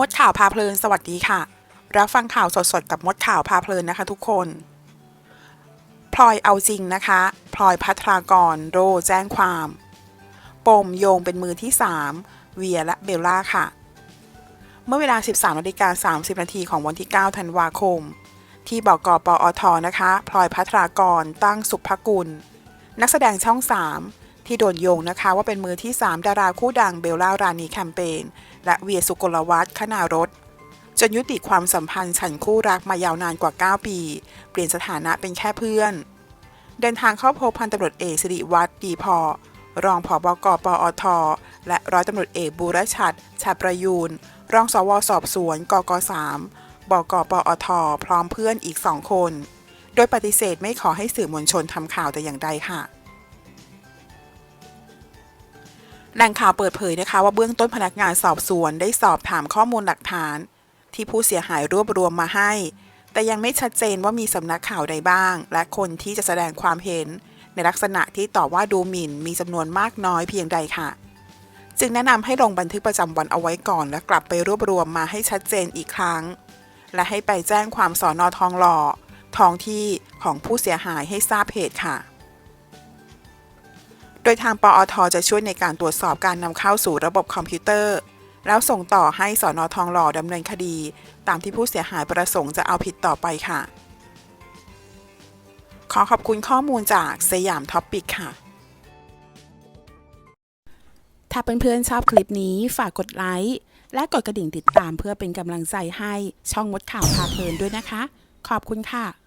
มดข่าวพาเพลินสวัสดีค่ะ รับฟังข่าวสดๆ กับมดข่าวพาเพลินนะคะทุกคน พลอยเอาจริงนะคะ พลอยพัทรากรโรแจ้งความ ปมโยงเป็นมือที่ 3 เวียและเบลล่าค่ะ เมื่อเวลา 13นาฬิกา30 นาทีของวันที่ 9 ธันวาคม ที่บกปอทนะคะ พลอยพัทรากรตั้งสุภกุล นักแสดงช่อง 3 ที่โดนโยงนะคะว่าเป็นมือที่ 3 ดาราคู่ดังเบลล่ารานีแคมเปญและเวียสุกลวัฒน์ขนารถจนยุติความสัมพันธ์ฉันคู่รักมายาวนานกว่า 9 ปี เปลี่ยนสถานะเป็นแค่เพื่อน เดินทางเข้าพบพันตำรวจเอกสิริวัตรดีพอ รองผบกปอท และร้อยตำรวจเอกบูรชัดชาประยูน รองสวสอบสวนกก3บกปอท พร้อมเพื่อนอีกสองคน โดยปฏิเสธไม่ขอให้สื่อมวลชนทำข่าวแต่อย่างใดค่ะ แหล่งข่าวเปิดเผยนะคะว่าเบื้องต้นพนักงานสอบสวนได้สอบถามข้อมูลหลักฐาน ที่ผู้เสียหายรวบรวมมาให้ แต่ยังไม่ชัดเจนว่ามีสำนักข่าวใดบ้าง และคนที่จะแสดงความเห็น ในลักษณะที่ต่อว่าดูหมิ่นมีจำนวนมากน้อยเพียงใดค่ะ จึงแนะนำให้ลงบันทึกประจำวันเอาไว้ก่อน และกลับไปรวบรวมมาให้ชัดเจนอีกครั้ง และให้ไปแจ้งความสอนอทองหล่อท้องที่ของผู้เสียหายให้ทราบเหตุค่ะ โดยทางปอทจะช่วยในการตรวจสอบการนำเข้าสู่ระบบคอมพิวเตอร์ แล้วส่งต่อให้สอนอทองหล่อดำเนินคดี ตามที่ผู้เสียหายประสงค์จะเอาผิดต่อไปค่ะ ขอขอบคุณข้อมูลจากสยามท็อปปิกค่ะ ถ้าเพื่อนๆชอบคลิปนี้ฝากกดไลค์และกดกระดิ่งติดตามเพื่อเป็นกำลังใจให้ช่องมดข่าวพาเพลินด้วยนะคะ ขอบคุณค่ะ